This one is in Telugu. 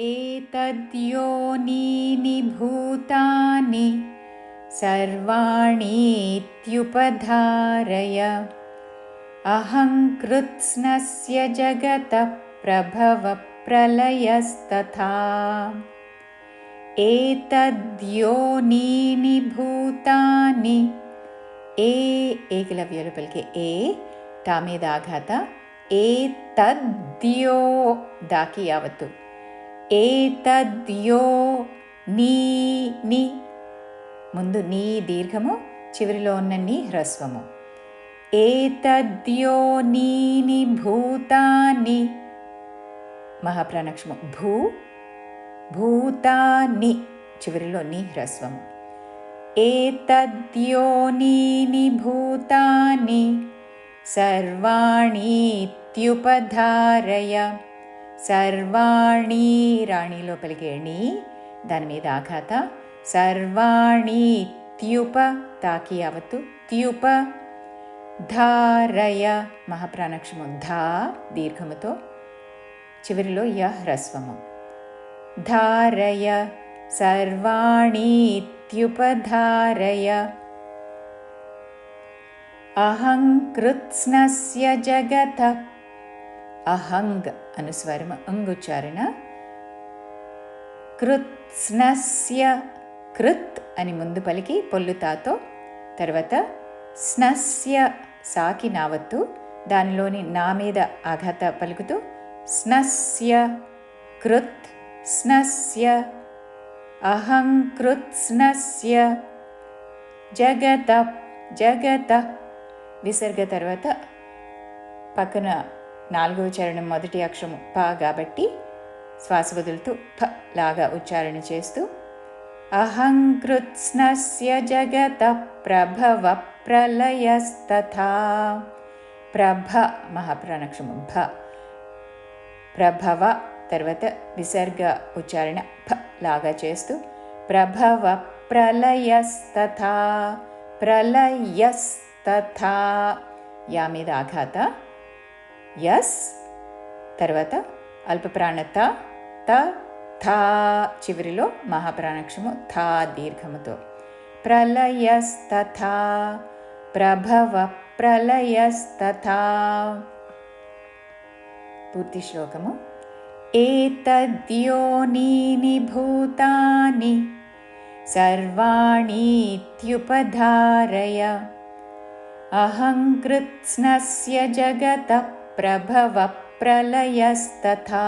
एतद्योनीनि भूतानि सर्वाणीत्युपधारय। अहङ्कृत्स्नस्य जगतः प्रभवप्रलयस्तथा एतद्योनीनि भूतानि ए एकलव्यरुपल्के ए एकलव्यके एतद्यो दाकि यावत् ఏతద్యో నీ ముందు నీ దీర్ఘము చివరిలో ఉన్న నీ హ్రస్వము. ఏతద్యో నీని భూతాని మహాప్రాణక్షము. భూ భూతాని చివరిలో నీ హ్రస్వము. ఏతద్యో నీని భూతాని సర్వాణీత్యుపధారయ. సర్వాణి రాణిలో పలికే ణి దాని మీద ఆఘాత. సర్వాణి త్యుప తాకి అవత్తు త్యుప ధారయ మహాప్రాణక్షము. ధా దీర్ఘముతో చివరిలో య హ్రస్వము. ధారయ సర్వాణీత్యుపధారయ అహంకృత్స్నస్య జగత అహంగ్ అనుస్వరం అంగుచ్చారణ కృత్స్నస్య కృత్ అని ముందు పలికి పొల్లుతాతో తర్వాత స్నస్య సాకి నావత్తు దానిలోని నా మీద ఆఘాత పలుకుతూ స్నస్య కృత్ స్నస్య అహం కృత్స్నస్య జగత జగత. విసర్గ తర్వాత పక్కన నాలుగవ చరణం మొదటి అక్షరం ప కాబట్టి శ్వాస వదులుతూ ప లాగా ఉచ్చారణ చేస్తూ అహంకృత్స్నస్య జగత ప్రభవ ప్రళయస్తథా. ప్రభ మహాప్రాణక్షము భ. ప్రభవ తర్వాత విసర్గ ఉచ్చారణ ఫ లాగా చేస్తూ ప్రభవ ప్రళయస్తథా ప్రళయస్తథా. యా మీద ఆఘాత. ఎస్ తర్వాత అల్పప్రాణ త థా చివరిలో మహాప్రాణక్షము థా దీర్ఘముతో ప్రలయస్తథా ప్రభవ ప్రలయస్తథా పూర్తి శ్లోకము ఏతద్యోనీని భూతాని సర్వాణీత్యుపధారయ అహంకృత్స్నస్య जगत प्रभवप्रलयस्तथा